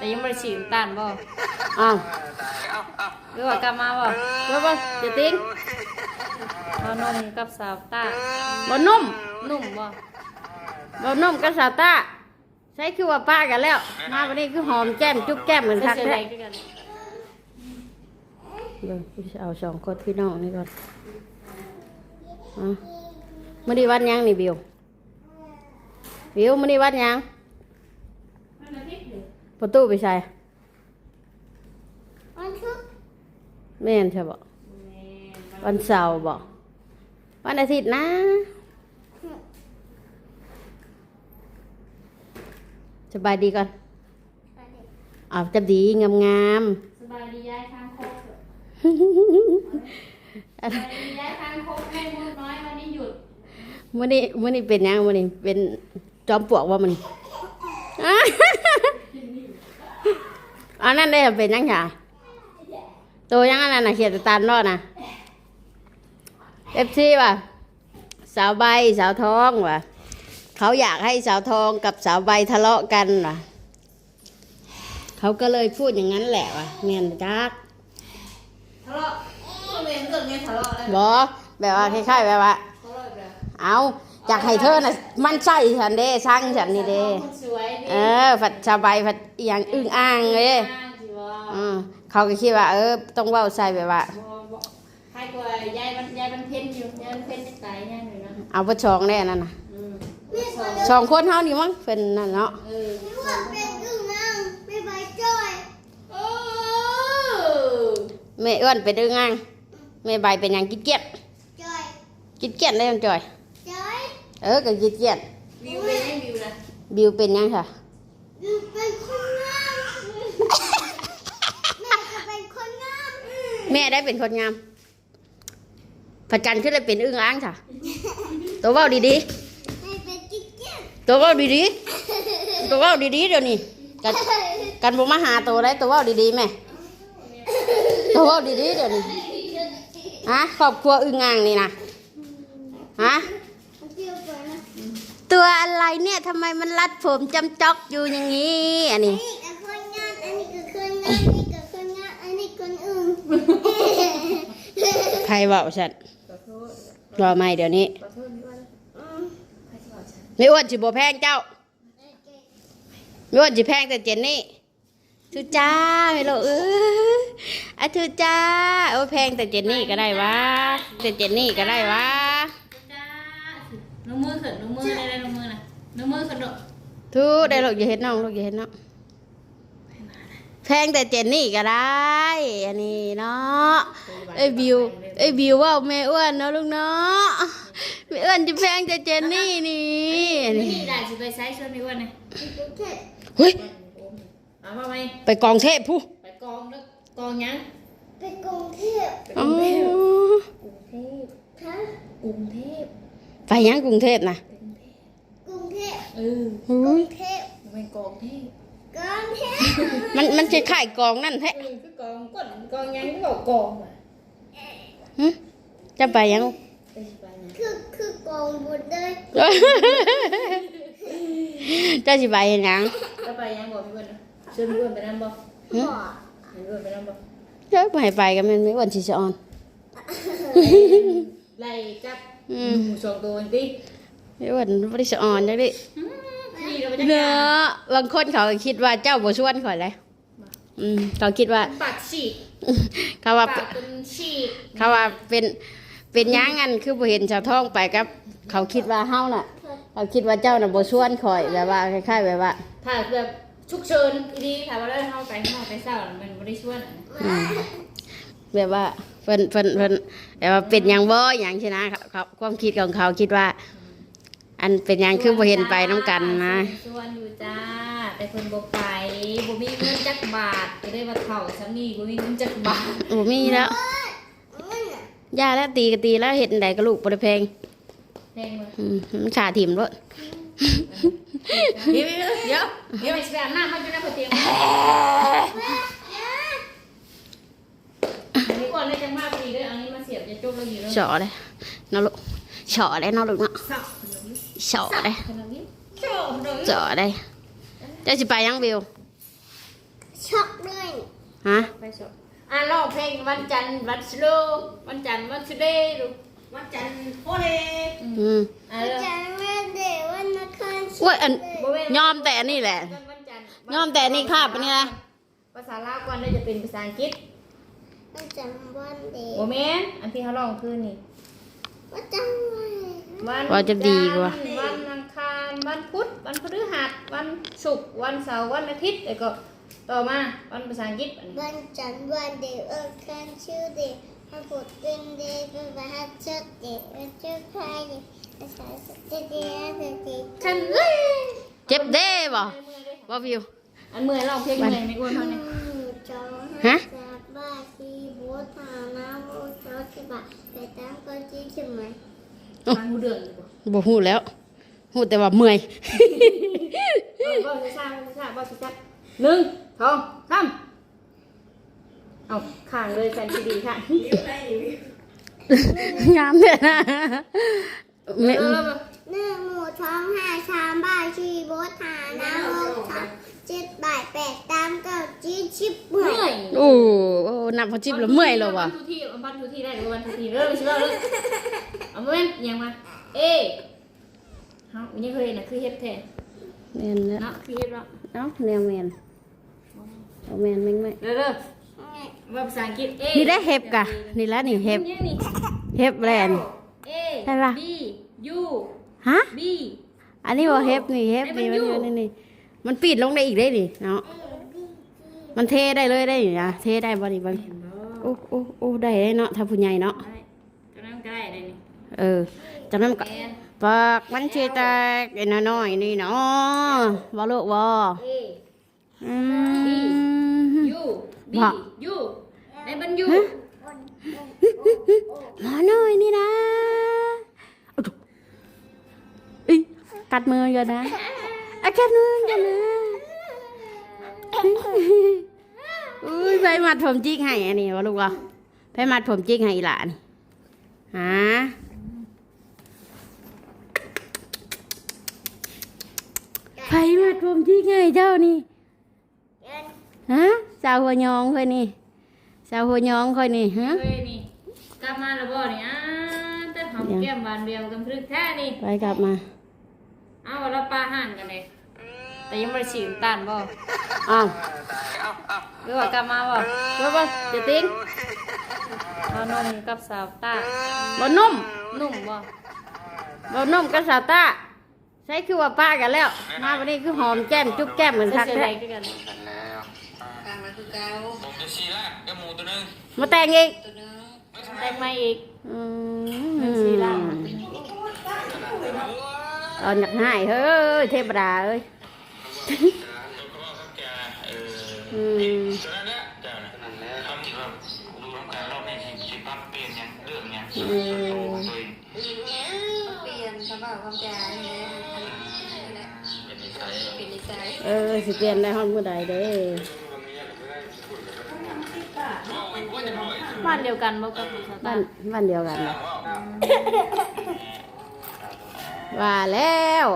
แต่ยังไม่ได้ฉีดน้ำตาลบ่อ้าวหรือว่ากลับมาบ่เบิ่งเบิ่งเดี๋ยวติ้งเอานมกับสาวต้าบ่นุ่มนุ่มบ่บ่นุ่มกับสาวตาใช้คือว่าป้ากันแล้ว มาวันนี้คือหอมแก้มจุ๊บแก้มเหมือนคักเสียแท้ดายคือกันเบิ่งเอาสองคนพี่น้องนี่ก่อนอะมื้อนี้วันหยังนี่บิวบิวมื้อนี้วันหยัง ประตูไปใส่วันทุกแม่นใช่บ่วันเสาร์บ่วันอาทิตย์นะสบายดีก่อนเอาจะดีงามงามสบายดีย้ายทางโคกๆสบายดีย้ายทางโคกแม่มืดน้อยวันนี้หยุดมื่อนี้มื่อนี้เป็นหยังมื่อนี้เป็นจอมปลวกว่ามัน อันนั้นได้เป็นหยังไงตัวยังอันนั้นน่ะเขียนตาลรอดนะเอฟซีว่ะสาวใบสาวทองว่ะเขาอยากให้สาวทองกับสาวใบทะเลาะกันว่ะเขาก็เลยพูดอย่างนั้นแหละว่ะเมียนจักทะเลาะเรียนเรื่องนี้ทะเลาะแล้วบอแบบว่าคล้ายๆแบบว่าทะเลาะแบบเอา อยากให้เธอน่ะมันใช่ฉันเด้ช่างฉันนี่เด้คนสวยดีเออผัดชาวใบผัดอหย่างอึ้งอ่างเลยอ้างสิว่าอืมเขาก็คิดว่า เออ ต้องเว้าใส่แบบว่าบ่บ่ใครกว่ายายมันยายมันเพ่นอยู่ยายมันเพ่นจะตายแน่เลยนะเอาไปชองแน่นั่นน่ะอืมชองคนเฮานี่มั้งเป็นนั่นเนาะเออไม่ว่าเป็นอึ่งนั่งไม่ใบจ้อยเออแม่เอื้อนเป็นอึ้งอ่างแม่ใบเป็นหยังกินเกียดจ้อยกินเกียดได้ยังจ่อยจ้อย เออก็กินเกียดวิวเป็นยังวิวนะบิวเป็นหยังค่ะ อยู่เป็นคนงามแม่จะเป็นคนงามแม่ได้เป็นคนงามพระจันทร์ขึ้นได้เป็นอึ้งอ่างค่ะ ตัวเว้าดีแม่เป็นกิ๊กเกี้ยนๆ ตัวเว้าดีๆ ตัวเว้าดีๆเดี๋ยวนี้กันกันบ่มาหาตัวได้ตัวเว้าดีๆแม่ตัวเว้าดีๆเดี๋ยวนี้ฮะครอบครัวอึ้งอ่างนี่นะฮะเกี่ยวกันนะ ตัวอะไรเนี่ยทำไมมันรัดผมจำจอกอยู่อย่างนี้ อันนี้อันนี้ก็คนงามอันนี้ก็คนงามอันนี้ก็คนงามอันนี้คนอึ่งใครบอกฉันรอไม่เดี๋ยวนี้ไม่อ้วนจิบแพงเจ้าไม่อ้วนจิแพงแต่เจนนี่ทุจ้าไม่รู้เอออะทุจ้าโอ้แพงแต่เจนนี่ก็ได้วะแต่เจนนี่ก็ได้วะ น้องมือขึ้นน้องมือได้ได้น้องมือนะน้องมือขึ้นดอกทุได้ลูกอย่าเห็นน้องลูกอย่าเห็นน้องแพงแต่เจนนี่ก็ได้ อันนี้เนาะเอ้ยบิวเอ้ยบิวว่าแม่อ้วนเนาะลูกเนาะแม่อ้วนจะแพงแต่เจนนี่นี่นี่นี่ได้สิไปไซส์ชวนพี่ว่าไงเฮ้ยเอามาไหมไปกองเทพผู้ไปกองแล้วกองยังไปกรุงเทพอ๋อกรุงเทพคะกรุงเทพ ไปยังกรุงเทพนะกรุงเทพเออกอุ๊รุยงเทพเป็นกองเทพกรุงเทพมันมันจะขายกองนั่นแท้เออคือกองก่อนกองยังก็บอกกองอะหึจะไปยังไปสิไปนะคือคือกองบนได้เจ้าสิไปเห็นยังก็ไปยังบอกพี่ว่านะชวนพี่ว่าไปนั่งบอกหึบ่พี่ว่าไปนั่งบอกเจ้าไปไปกันมันไม่อ้วนชิชออน ไล่จับอืหมมูสองตัวดิไม่อ้วนไม่ได้ชออนจังดินี่เราไปจัดเนาการะบางคนเขาก็คิดว่าเจ้าบ่ชวนข่อยเลยอืมเขาคิดว่า ปากฉีกเขาว่า ปากเป็นฉีกเขาว่าเป็นเป็นหยังงันคือบ่เห็นชาวท้องไปกับ เขาคิดว่าเฮาน่ะ เขาคิดว่าเจ้าน่ะบ่ชวนข่อยแบบว่าคล้ายๆแบบว่าถ้าแบบฉุกเฉินดีถามว่าได้เข้าไปเข้าไปเศร้ามันไม่ได้ชวนอะอืมแบบว่าเพิ่นเพิ่นเพิ่นแบบว่าเป็นหยังบ่หยังใช่นะเขาเขาความคิดของเขาคิดว่า อันเป็นหยังคือบ่เห็นไปน้ำกันนะชวนอยู่จ้า แต่เพิ่นบ่ไปบ่มีเงินจักบาทก็ได้ว่าเฒ่าซ้ำนี่บ่มีเงินจักบาทโอ้มีแล้วมันน่ะย่าแล้วตีก็ตีแล้วเห็นใดก็ลูกบ่ได้แพงแพงบ่อืมมันขาถิ่มรถเดี๋ยวเดี๋ยวเดี๋ยวไปสิไปอาบน้ำมาอยู่ในหัวเตียงอั นนี้ก่อนเลยจังมาพอดีเด้ออันนี้มาเสียบจะจบแล้วอยู่แล้วเฉาะเลยเนาะลูกเฉาะเลยเนาะลูกเนาะสับขนมเฉาะเลยขนมนี้โจ้ขนมเจาะได้เจ้าสิไปยังบิวช็อกด้วยฮะไปสอบอะร้องเพลงวันจันทร์วันสโลวันจันทร์วันสเดย์ดูวันจันทร์โพเลอืมอะวันเริ่มจันทร์วันเด็กวันอังคารโอ้ยอันบ่แม่ยอมแต่อันนี้แหละวันจันทร์ยอมแต่อันนี้คาบอันนี้นะภาษาลาวก่อนได้จะเป็นภาษาอังกฤษ วันจันทร์วันเด็กบ่แม่นอันที่เขาร้องคือนี่วันจันทร์วันวันว่าจะดีกว่าจันทร์วันอังคารวันพุธวันพฤหัสวันศุกร์วันเสาร์วันอาทิตย์แล้วก็ต่อมาวันภาษาอังกฤษอันนี้วันจันทร์วันเด็กวันอังคารชื่อเด็กวันพุธเป็นเด็กวันพฤหัสชื่อเด็กวันศุกร์ใครเด็กวันเสาร์ชื่อเด็กวันอาทิตย์ฉันเอ้ยเจ็บเด้บ่เมื่อยเด้บ่วิวอันเมื่อยร้องเพลงเมื่อยไม่อ้วนเท่านี้จอฮะจากบ้าน ที่บัวทาน้ำบัวเจ้าที่บ้านไปตามก็จีใช่ไหมฟังหูเดือดอยู่บ่บ่ฮู้แล้วฮู้แต่ว่าเมื่อยเออบ่ช้าๆช้าๆบ่ช้าๆหนึ่งสองสามเอาข้างเลยแฟนซีดีค่ะงามเด้อนะแม่เออหนึ่งหมู่ท้องห้าชามบ้านที่บัวทาน้ำบัวสามเจ็ดบ่ายแปดตามก็จี ชิบเมื่เมื่ออยยโอ้โอ้นับพอจิบแล้วเมื่อยแล้วว่ะวันทุกที่วันทุกที่ได้หรือวันทุกที่เริ่มสิเริ่มเลยเอามาเว้นยังมา เอ๊ะเฮาอันนี้เคยเห็นนะคือเฮ็ดแท้แม่นแล้วเนาะคือเฮ็ดว่าเอ้าแนวแม่นเอาแม่นแม่งแม่เด้อเด้อว่าภาษาอังกฤษเอ๊ะนี่ได้เห็บกะ นี่แล้วนี่เห็บนี่นี่เห็บแลนเอใช่ปะ B U ฮะ B อันนี้ว่าเห็บนี่เห็บนี่ให้มัมันนอยู่นี่นี่มันปิดลงได้อีกได้ดิเนาะ มันเทได้เลยได้อยู่นะเทได้บ่นี่บ่นี่โอ้โอ้โอ้ได้เลยเนาะถ้าผู้ใหญ่เนาะได้ตอนนั้นก็ได้เลยนี่เออจากนั้นก็แอนปากมันสิแตกไอ้น้อยๆนี่เนาะบ่ลูกบ่ A อืม U B ว่า U ในบันยูหมาน้อยนี่นะเอาดูอิกัดมือกันนะอะกัดมือกันนะ อุ้ยไปมัดผมจิกให้อันนี้วะลูกวะไปมัดผมจิกให้อีหลานฮะไปมัดผมจิกให้เจ้านี่ฮะสาวหัวยองค่อยนี่สาวหัวยองค่อยนี่ฮะเฮ้ยนี่กลับมาแล้วบ่นี่อ่าแต่หอมแก้มบานเบียวกันพรึกแท้นี่ไปกลับมา เอาเราปลาห่างกันเลยแต่ยังไม่ได้ฉีดน้ำตาลบ่ อ้าวหรือว่ากลับมาบ่หรือว่าจะติ้งเอานมกับสาวตาบนุ่มนุ่มบ่บนุ่มกับสาวตาใช้คือว่าป้ากันแล้ว มาวันนี้คือหอมแก้มจุ๊บแก้มเหมือนจะทักเสียแท้ใจคือกันกลางมาคือเก่าผมจะชี้ละกับหมูตัวหนึงมาแต่งอีกตัวหนึงแต่งมาอีกอืหนึ่งสีล่างมตอนอยากให้เฮ้ยเทพดาเอ้ย อออืมตัวนั้นแหละเจ้าน่ะนั่นแหละทำที่ว่าดูน้ำการรอบนี้สิสิปั๊บเปลี่ยนหยังเรื่องหยังโตตัวเองเปลี่ยนคำว่าความจานี่แหละอันนี้แหละเป็นนิสัยเปลี่ยนนิสัยเออสิเปลี่ยนได้ห้องเมื่อใดเด้อบ้านเดียวกันบ่กับสาวตาบ้านบ้านเดียวกันเหรอว่าแล้ว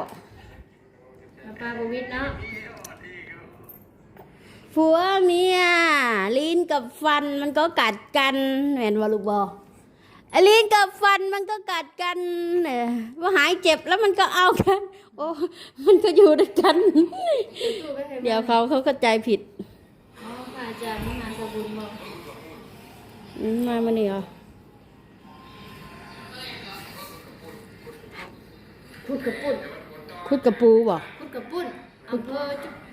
ปลาบวิดเนาะ ผัวเมียลิ้นกับฟันมันก็กัดกันแม่นว่าลูกบอไอ้ลิ้นกับฟันมันก็กัดกันเนี่ยว่าหายเจ็บแล้วมันก็เอากัน โอ้มันก็อยู่ด้วยกันตู้ไปให้เดี๋ยวเขาเขาเข้าใจผิดอ๋อค่ะอาจารย์มหาสบุญบ่อืมมามานี่เหรอคุดกระปุ่นคุดกระปูบ่คุดกระปุ่นอำเภอ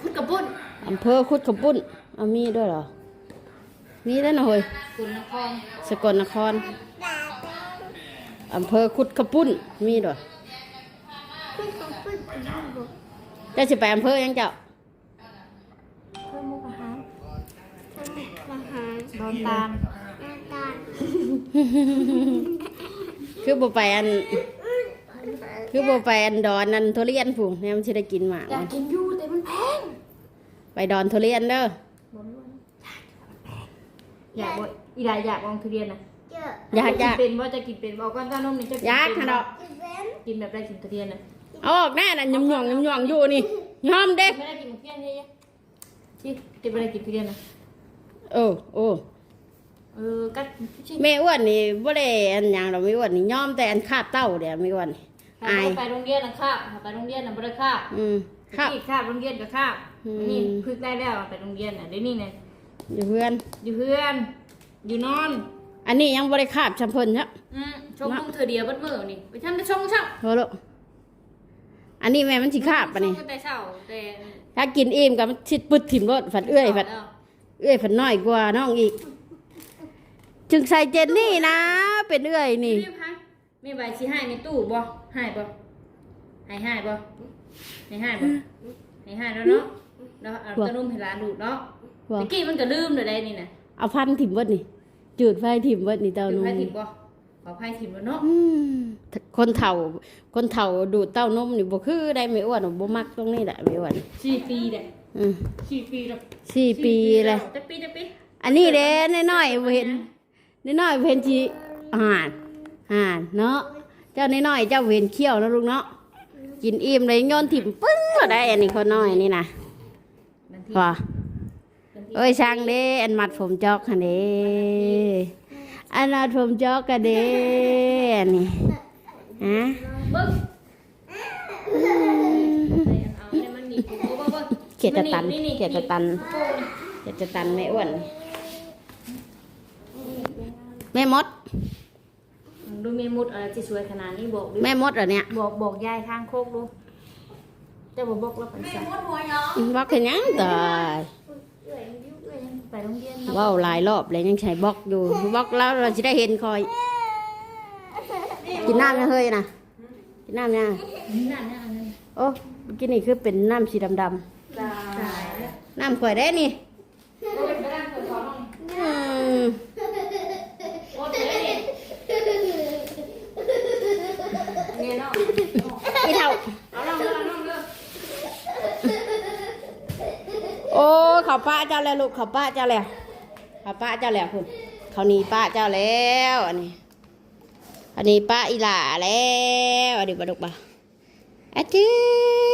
คุดกระปุ่น อำเภอคุดกระปุ้น เอามีด้วยเหรอ มีแล้วนะเฮ้ยคุณนครสกลนครอำเภอคุดกระปุ้น มีด้วยขึ้นของขึ้นของบุกได้สิไปอำเภอยังเจ้าขึ้นมุกอาหารขึ้นมุกอาหารโดนตามหน้าตาคือบ่ไปอัน คือบ่ไปอันดอนนันทุเรียนผู้เนี่ยมันสิได้กินหมากอยากกินอยู่แต่มันแพง ไปดอนทุเรียนเด้ออยากบ่อีหลายอยากลองทุเรียนนะเจออยากอยากนเป็นว่าจะกินเป็นบอกก่อนตานมนี่จะอยากเป็ค่ะนดอกอีเวนต์กินแบบได้กินทุเรียนนะเอาออกแน่น่ะยำหย่องยำหย่องอยู่นี่ยอมเด้ไม่ได้กินหมูเพี้ยนนี่ชิเดี๋ยวไปกินพี่เดียนนะโอ้โอ้เออกัดชิแม่อ้วนนี่บ่ได้อันหยังเราไม่อ้วนนี่ยอมแต่อันคาบเต้าเดี๋ยวไม่อ้วนนี่อายไปโรงเรียนนะค่ะไปโรงเรียนนะบ่ได้ค่ะอืมครับที่คาบโรงเรียนกับคาบ อืม นี่พึกได้แล้วไปโรงเรียนอะเดี๋ยวนี้เนี่ยอยู่เพื่อน อยู่เพื่อน อยู่นอน อันนี้ยังบ่ได้คาบชำเพิ่นครับอืมชงลุงเธอเดียวบัดมือนี่ไปทำได้ชงช่างโหโลอันนี้แม่มันสิคาบปะนี่ชงแต่เช้าแต่ถ้ากินอิ่มก็มันชิดปึดถิ่มรถฝัดเอื้อยฝัดแล้วเอื้อยฝัดน้อยกว่าน้องอีก จึงใส่เจนนี่นะ เป็นเอื้อยนี่ รีบให้มีใบชี้ให้ในตู้บ่ให้บ่ให้ให้บ่ให้ให้บ่ให้ให้แล้วเนาะ แล้วเอาตะนุ่มให้ร้านดูดเนาะว่าตะกี้มันก็ลืมเลยได้นี่น่ะเอาพันถิ่มเบิดนี่ จืดไฟถิ่มเบิดนี่เต้าถือนุ่มไพ่ถิ่มบ่ขอไพ่ถิ่มแล้วเนาะอืมคนเฒ่า คนเฒ่าดูดเต้านมนี่บ่คือได้ไม่อ้วนบ่มักตรงนี้แหละไม่อ้วนสี่ปีเด้อืมสี่ปีแล้วสี่ปีเลย จะปีจะปีอันนี้เด้น้อยๆบ่เห็นน้อยๆบ่เห็นสิอ่านอ่านเนาะเจ้าน้อยๆเจ้าบ่เห็นเขี้ยวนะลูกเนาะกินอิ่มเลยโยนถิ่มปึ้งก็ได้อันนี้คนน้อยนี่นะบางที ว่าบางทีเอ้ยช่างเด้อันมัดผมจอกค่ะเด้อันมัดผมจอกกันเด้อันนี้ฮะเบิ้งเอาเนี่ยมันหนีบกูเบิ้งเบิ้งเกียรติตันมัหบเกียรติตันเกียรติตันไม่อ้วนแม่มดดูเมมุดอะไรที่สวยขนาดนี้บอกดิแม่มดเหรอเนี่ยบอกบอกยายข้างโคกดู แต่บอกบอกแล้วเป็นสัตว์บอกแค่ยังตายไปโรงเรียนเนาะเว้าวหลายรอบเลยยังใช้บล็อกอยู่บล็อกแล้วเราจะได้เห็นคอย กินน้ำยังเฮ้ยนะกินน้ำยังนี่นั่นเนี่ยอันนั้นโอ้เมื่อกี้นี่คือเป็นน้ำสีดำตายแล้วๆน้ำข่อยได้นี่ โอ้ยไปนั่งเปิดท้อง อืม โอ้ยเดี๋ยวดิเนี่ยเนาะ อีเท่า เอาลองเด้อเอาลองเด้อ โอ้ เขาป้าเจ้าแล้วลูกเขาป้าเจ้าแล้วเขาป้าเจ้าแล้วคุณเขาหนีป้าเจ้าแล้วอันนี้ อันนี้ป้าอีหล่าแล้วอันนี้ปลาดุกปลาอาจื้อ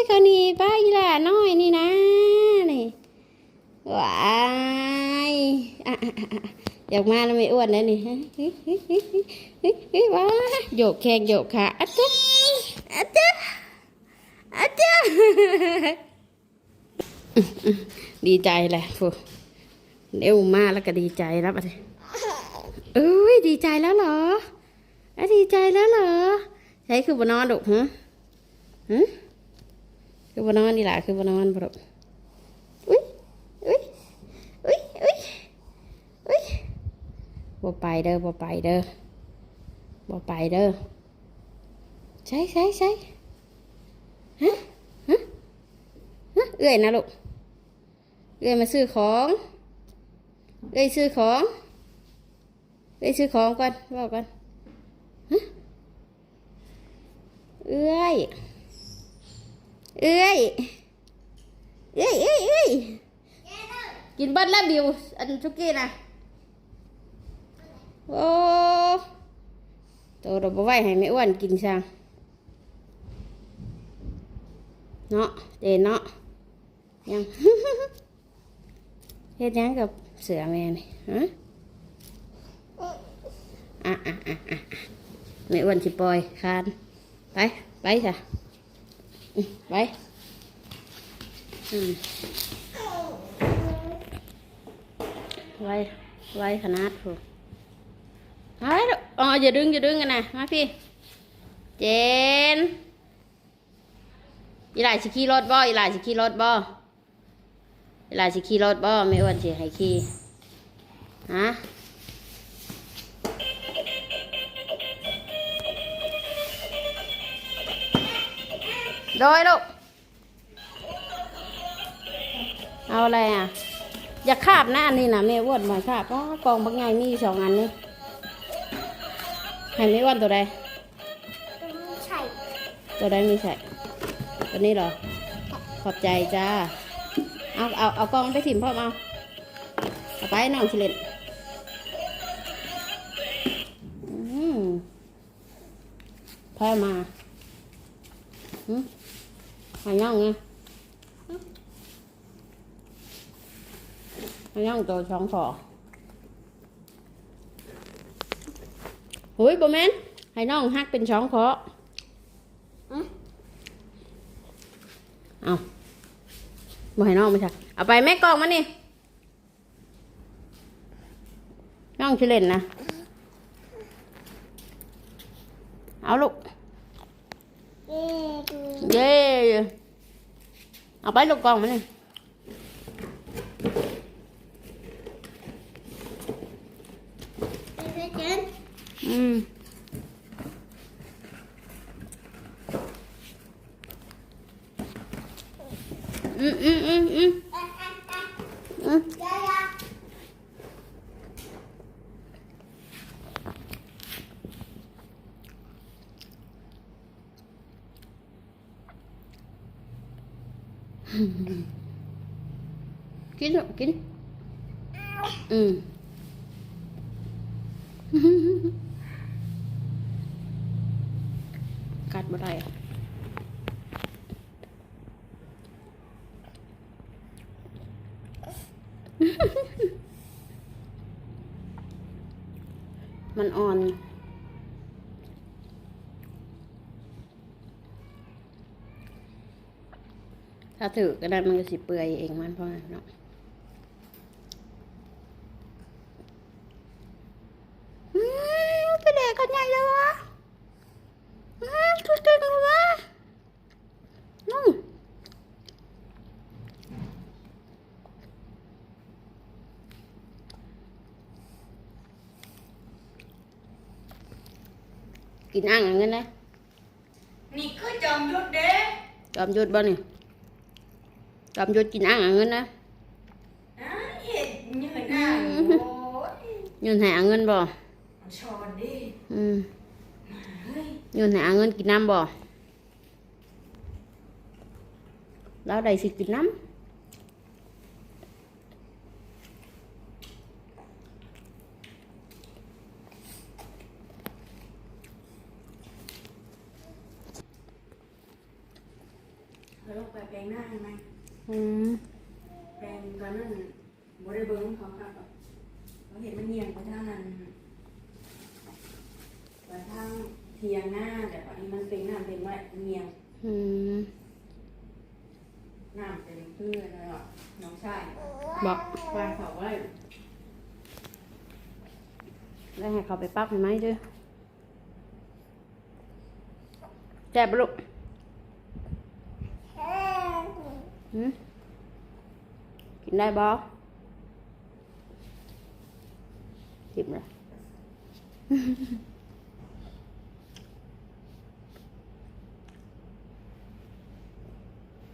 เขาหนีป้าอีหล่าน้อยนี่นะนี่ว้ายอยากมาแล้วไม่อ้วนนะนี่ว้าโยกแขงโยกขาอาจื้ออาจื้ออาจื้อ ดีใจแหละฟูเร็วมากแล้วก็ดีใจแล้วปะเนี่ยเอ้ยดีใจแล้วเหรออะดีใจแล้วเหรอ ใช้คือบนอนดุฮะฮะคือบนอนนี่แหละคือบนอนปะดุอุ้ยอุ้ยอุ้ยอุ้ยอุ้ยบ่ไปเด้อบ่ไปเด้อบ่ไปเด้อใช่ใช่ใช่ฮะฮะฮะเอื้อยนะลูก เอ้ยมาซื้อของเอ้ยซื้อของเอ้ยซื้อของก่อนบอกก่อนเอ้ยเอ้ยเอ้ยเอ้ยเอ้ยกินเบัดแล้วบิวอันชุกี้นะโอ้โตเราบ่ไหวให้ไม่อ้วนกินช่างเนาะเดนเนาะยัง เฮ็ดยังกับเสือแม่นี่ฮะอะอะอะอะไม่อ้วนสิปล่อยคานไปไปค่ะอืมไปไว้ไว้ขนาดพูไปลูกอ๋ออย่าดึงอย่าดึงกันนะมาพี่ เจนอีหลายสิขี่รถบ่อีหลายสิขี่รถบ่ เวลาสิขี่รถบ่ไม่อ้วนสิให้ขี่ฮะโดยลูกเอาอะไรอะ อย่าคาบนะอันนี้นะแม่อ้วนมาคาบว้ากองบางไงมีอยู่สองอันนี่ให้ไม่อ้วนตัวใดใช่ตัวใดมีใส่ตัวนี้เหรอ ขอบใจจ้า เอาเอาเอากองไปถิ่มพ่อมาเอาไปน้องชิเลนอืมพ่อมาหืมหาย่องไงให้น้องโตช่องขอหุยบ่แมนให้น้องฮักเป็นช่องขออื้อเอา บ่ให้น้องไม่ใช่เอาไปแม่กล่องมานี่ น้องชื่อเล่นนะ เอาลูก เย้ดูเย้เอาไปลูกกล่องมานี่ ไปไปเจน อืมอืมอืมอืมอืมอืม ยายา กินลูกกิน อืม กัดบ่ได้อะ มันอ่อน ถ้าถือก็ได้มันก็สิเปื่อยเองมันเพราะงั้นเนาะอืมกระเดกกันใหญ่เลยวะอืมคือเก่งเลยวะนู่นกิ นอ่างอย่างนั้นเลยนี่คือจอมยุทธเด้จอมยุทธบ่นี่จอมยุทธกินอ่างอย่างนั้นนะอ่าเห็ดยืนหน้าโอ้ยยืนให้อ่างเงินบ่มันชอนดิอืมเฮ้ยยืนให้อ่างเงินกินน้ำบ่แล้วได้สิกินน้เราลงไปแปลง หน้าให้ไหมำอืมแปลงตอนนั้นบ่ได้เบิ้งเขาค่ะแบบเราเห็นมันเนียงไปทางนั้นไปทางเทียงหน้าแต่ว่าอันนี้มันเป็นน้ำเป็นไว้เนียงอืมน้ำเป็นเพื่อนอะไรหรอน้องชายบอกวางเขาไว้ได้ให้เขาไปปักให้ไหมเด้วยแจ็บปะลูก หืมกินได้บ่จิ้มเลย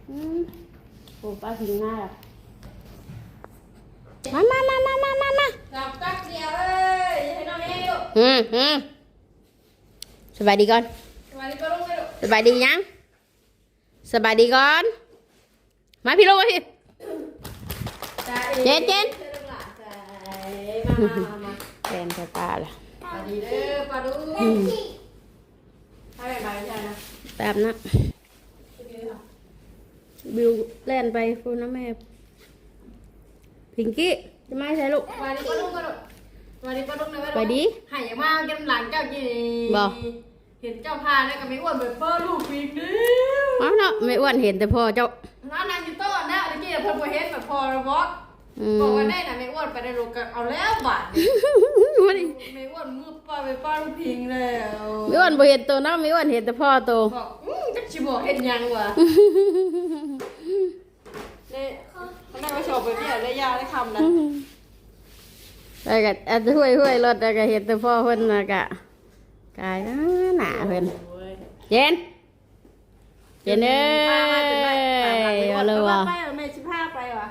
อืมโอ้ป้าถึงหน้าแล้วมามามามามามามาจับกักเดียวเอ้ยให้น้องเอ้ยลูกอืมอืมสบายดีก่อนสวัสดีป้าลุงเลยลูกสบายดียัง สบายดีก่อน มาพี่ลูกมาพี่จ้าเจนเจนเชิญลูกหลานจ้ามามามาแฟนจะตาละสวัสดีเด้อป้าลุงให้ไปใช่นะแป๊บนะ บิวแล่นไปฟูนะแม่ พิงกี้จะไม่ใช่ลูกสวัสดีป้าลุงป้าลุงสวัสดีป้าลุงนะไปดี หายมาเกมหลังเจ้าจีบ่เห็นเจ้าพาเนี่ยก็ไม่อ้วนแบบเปิ้ลลูกปีกนี่อ้าวเนาะไม่อ้วนเห็นแต่พ่อเจ้า น้านางอยู่โต๊ะนะเมื่อกี้เพิ่นบ่เห็นแบบพอแล้วบอกอืมบอกว่าได้น่ะไม่อ้วนไปได้ลูกก็เอาแล้วบาดนี่ไม่ได้ไม่อ้วนมือป้าไปป้าลูกพิงแล้วไม่อ้วนบ่เห็นตัวเนาะไม่อ้วนเห็นแต่พ่อตัวบอกอื้อจักสิบอกเฮ็ดหยังวะนี่มันได้มาโชว์ไปเนี่ยได้ยาได้คำนะแล้วก็อาจจะห้วยห้วยรถแล้วก็เห็นแต่พ่อเพิ่นน่ะกะกายหน้าหนาเพิ่นโอ้ยเจน เจนเอ้ยเอาเลยว่ะไปเหรอแม่สิพาไปวะ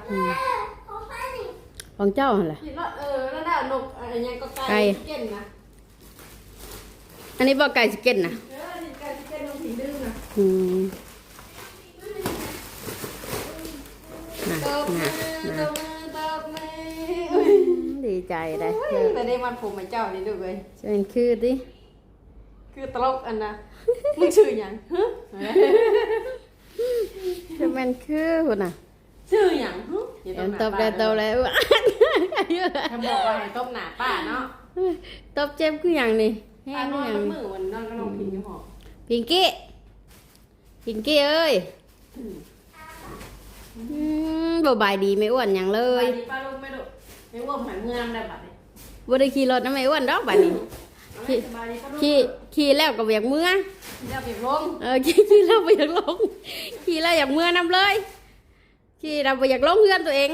ของเจ้าหั่นแหละคิดว่าเออนั่นน่ะนกอะไรยังก็ไก่ไก่เก่นนะอันนี้บ่ไก่สเก็ตนะเออนี่ไก่เก่นนกผีดื้อนะอืมน่ะตบมืน่ะอตน่ะบมือตบมือดีใจได้เฮ้ยแต่ได้มันผมมาเจ้านี่ดูเลยจะเป็นคือดิ คือตลกอันนะมึงชื่อหยังฮะจะเป็นคือพุ่นน่ะชื่อหยังฮะอย่าเห็นหาตบได้บ้านโตแล้วเขาบอกว่าให้ต้มหนาป้าเนาะตบเจ็บคืออย่างนี้แห้ป้างนคืออนอย่างมันนี้มือวันนอนก็ลองพิงอยู่หอพิงกี้พิงกี้เอ้ยอืมบ่บายดีไม่อ้วนอย่างเลไปยดีป้าลูกไม่ดุไม่ว่มหายเมื่อนำได้บัดนี้บ่ได้ขี่รถนะไม่อ้วนดอกบัดนี้ เอาไว้สบายดีป้าลูกขี่ขี่แล้วก็อยากเมื่อเดี๋ยวเก็บลงเออขี่ขี่แล้วบ่อยากลงขี่แล้วอยากเมื่อนํเลยขี่เราบ่อยากลงเฮือนตัวเอง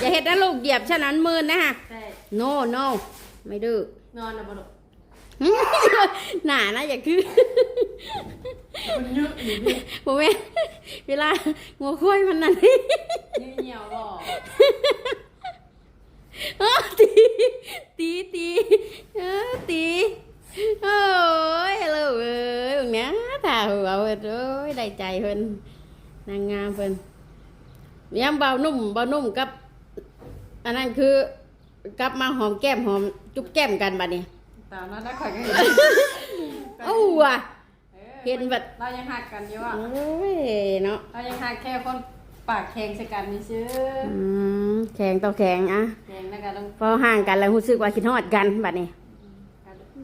อย่าเฮ็ดนะลูกเหยียบฉะนั้นมืนนะฮะใช่ no no ไม่ดื้อนอนนะป้าลูกหนานะอย่าคือมันเยอะอยู่นี่บ่แม่นเวลางัวควายมันนั่นนี่ยืดเหนียวบอกอ้อตีตีตีเออตี โอ้ยลูกเอ้ยตรงเนี้ยถ่าหัวเพิ่นโอ้ยได้ใจเพิ่นนางงามเพิ่นยามเบานุ่มเบานุ่มกับ อันนั้นคือกลับมาหอมแก้มหอมจุ๊บแก้มกันบัดนี้ตามนั้นได้ข่อยก็เห็นเอ้าว่ะ เห็นแบบเรายังหักกันอยู่อะโอ้ยเนาะเรายังหักแค่คนปากแข็งใส่กันนี่ซื้ออืมแข็งต่อแข็งอะแข็งแล้วก็ต้องพอห่างกันแล้วรู้สึกว่าคิดฮอดกันบัดนี้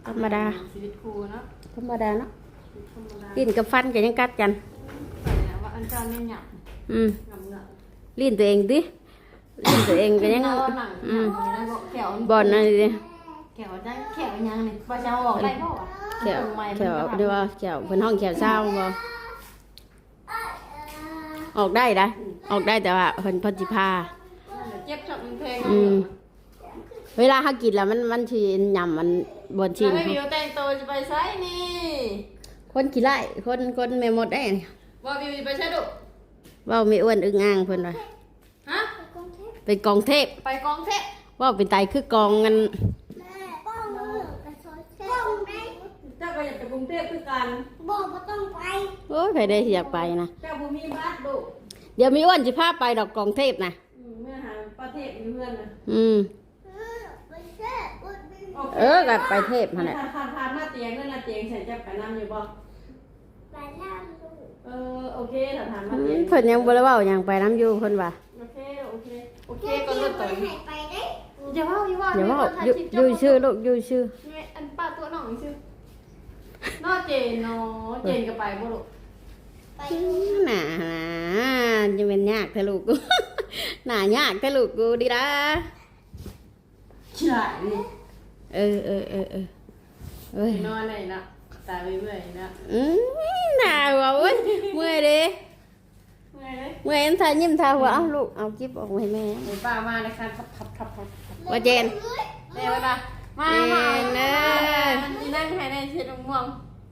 ธรรมดา ชีวิตครูเนาะธรรมดาเนาะชีวิตธรรมดาลิ้นกับฟันก็ยังกัดกันไปนะว่าอันเจ้าไม่หยับอืมหยับเหงาลิ้นตัวเองดิลิ้นตัวเองก็ยังเราหนังอืมได้บอกแขวบอลนั่นดิ แขวได้แขวยังนี่ประชาบอกได้บ่วะแขวแขวเรียกว่าแขวเพิ่นห้องแขวเศร้าบ่ออกได้นะออกได้แต่ว่าเพิ่นเพิ่นสิพา เจ็บจับมันเพลงอืม เวลาเขากินแล้วมันมันสิยำมันบนชิ้นไม่มีแต่งตัวจะไปไซนี่คนขี้ไล่คนคนแม่มดได้นี่ว่าวิวไปใช่ดุเว้าไม่อ้วนอึ้งอ่างเพิ่นว่าฮะ เป็นกองเทพไปกองเทพเว่าเป็นไตคือกองกันแม่ป้องมือกระโซนแค่ป้องได้เจ้าก็อยากไปกรุงเทพคือกันบอกว่าต้องไปโอ้ยใครได้ที่อยากไปนะเจ้าบุมีบัตรดุเดี๋ยวมีอ้วนสิพาไปดอกกองเทพนะอืมเมื่อหาประเทศอยู่เพื่อนนะอืม เออกับไปเทพหั่นแหละผ่านผ่านผ่านมาเตียงนั่นนะเตียงฉันจะไปนั่งอยู่บ่ไปล่างลูกเออโอเคถ้าถามอืมาเตียมงเพิ่นยังบ่ได้เว้าหยังไปน้ำอยู่เพิ่นว่าโอเคโอเคโอเคแค่ก็เดีเลิยวกไปต่อยไหนไปได้อย่าว่าอย่าว่าอย่าเว้าถ่อยู่คลิปอยู่เจ้าชื่อลูกอยู่ชื่อนี่อันป้าตัวน้องชื่อน้อเจนเนาะเจนก็ไปบ่ลูกไปหน่าหน่าจะเป็นยากแท้ลูกกูหน่ายากแท้ลูกกูดีนะ ขี้หลายนี่เออเออเออเออเอ้ยนอนไหนนะตาเบื่อยๆนะอืมหน่าว่ะเว้ยเมื่อยเด้เมื่อยเลยเมื่อยเอ็นทายิ้มทาหัวเอาลูกเอากิ๊บออกมาให้แม่เดี๋ยวป้ามาเลยค่ะทับทับทับทับว่าเจนเดี๋ยวป้ามามาเอ็นเด้อนี่นั่งให้ในเช็ดม่วง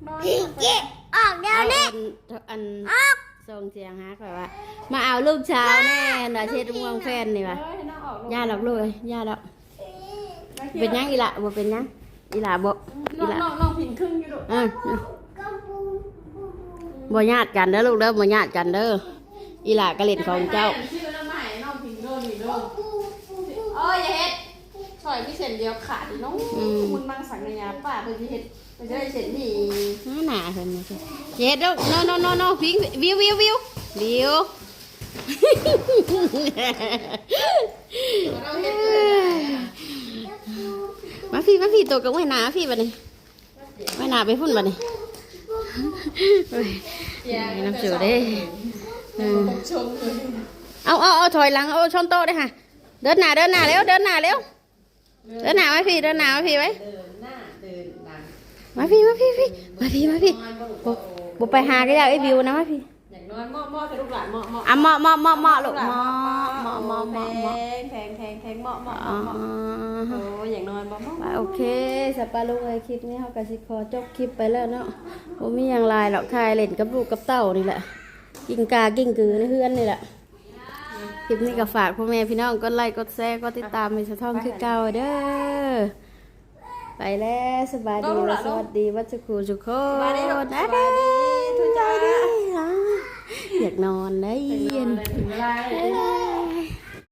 นอนพี่เจ๊ออกเดี๋ยวเอานี้อันอันส่งเสียงหาข่อยว่า มาเอาลูกเช้าวแน่น่ะเช็ดม่วงแฟนนี่ว่ะเฮ้ยน้องออกลูกย่าดอกลูกเอ้ยย่าดอก เป็นหยังอีหละบ่เป็นหยังอีหละบ่อีน้องหละน้องน้องพิงครึ่งอยู่ลูกเออเออก็ปูปูปูบ่ญาติกันเด้อลูกเด้อบ่ญาติกันเด้ออีหละก็เล่นของเจ้าชื่อน้ำใหม่น้องพิงโดนอยู่ลูกปูปูปูเอ้ยอย่าเฮ็ดช่อยพี่เส้นเดียวขาดอีน้องคุณมังสังเนียป้าเพื่อที่เฮ็ดมันจะได้เส้นนี่หน้าหนาเพิ่นนี่สิเฮ็ดลูก no no no no พิงวิววิววิววิวเราเฮ็ดมา พี่มาพี่ตัวกับไว้หนาพี่บัดนี้ไว้หนาไปพุ่นบัดนี้น้ำจืดเด้เอาเอาเอาถอยหลังเอาช้อนโต๊ะได้ค่ะ เดินหน้าเดินหน้าเร็วเดินหน้าเร็วเดินหน้ามาพี่เดินหน้ามาพี่ไว้เดินหน้าเดินหลังมาพี่มาพี่พี่มาพี่มาพี่บ่ลูกบ่บ่ไปหาก็อยาไอ้วิวนะมาพี่ อยากนอนหม้อหม้อให้ลูกหลานหม้อหม้ออะเหมาะเหมาะเหมาะเหมาะลูกเหมาะเหมาะเหมาะเหมาะเหมาะแพงแพงแพงเหมาะเหมาะอ๋อเหมาะโอ้อยากนอนบ่เหมาะโอเคสปาลุงไอคลิปนี้เขาก็สิขอจบคลิปไปแล้วเนาะผมมีอย่างไรหรอกคายเล่นกับลูกกับเต้านี่แหละ กิ้งกากิ้งกือในเฮือนนี่แหละคลิปนี้ก็ฝากพ่อแม่พี่น้องกดไลค์กดแชร์กดติดตามมีสะท้องคือเก่าเด้อไปแล้วสบายดีและสวัสดีวัชครูทุกคนสบายดีลูกสนะบายดีทุกจ้า อยากนอนได้เย็เย็น ถึงเวลา